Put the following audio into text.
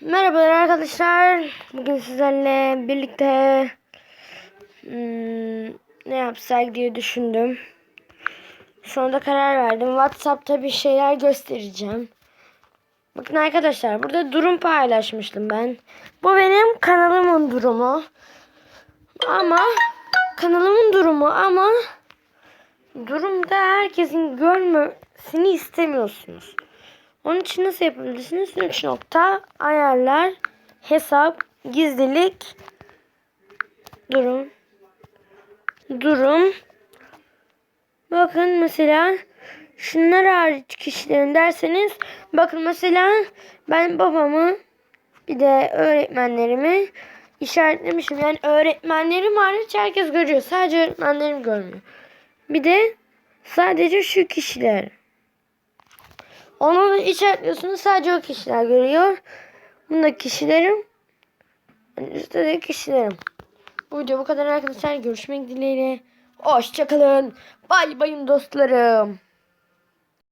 Merhabalar arkadaşlar. Bugün sizlerle birlikte hmm, ne yapsak diye düşündüm. Sonra da karar verdim. WhatsApp'ta bir şeyler göstereceğim. Bakın arkadaşlar burada durum paylaşmıştım ben. Bu benim kanalımın durumu. Ama kanalımın durumu ama durumda herkesin görmesini istemiyorsunuz. Onun için nasıl yapabilirsiniz? 3 nokta ayarlar, hesap, gizlilik, durum, durum. Bakın mesela şunlar hariç kişilerin derseniz bakın mesela ben babamı bir de öğretmenlerimi işaretlemişim. Yani öğretmenlerim hariç herkes görüyor. Sadece öğretmenlerim görmüyor. Bir de sadece şu kişiler. Onu işaretliyorsunuz sadece o kişiler görüyor. Bunda kişilerim. Üstte de kişilerim. Bu video bu kadar arkadaşlar. Görüşmek dileğiyle. Hoşçakalın. Bay bayım dostlarım.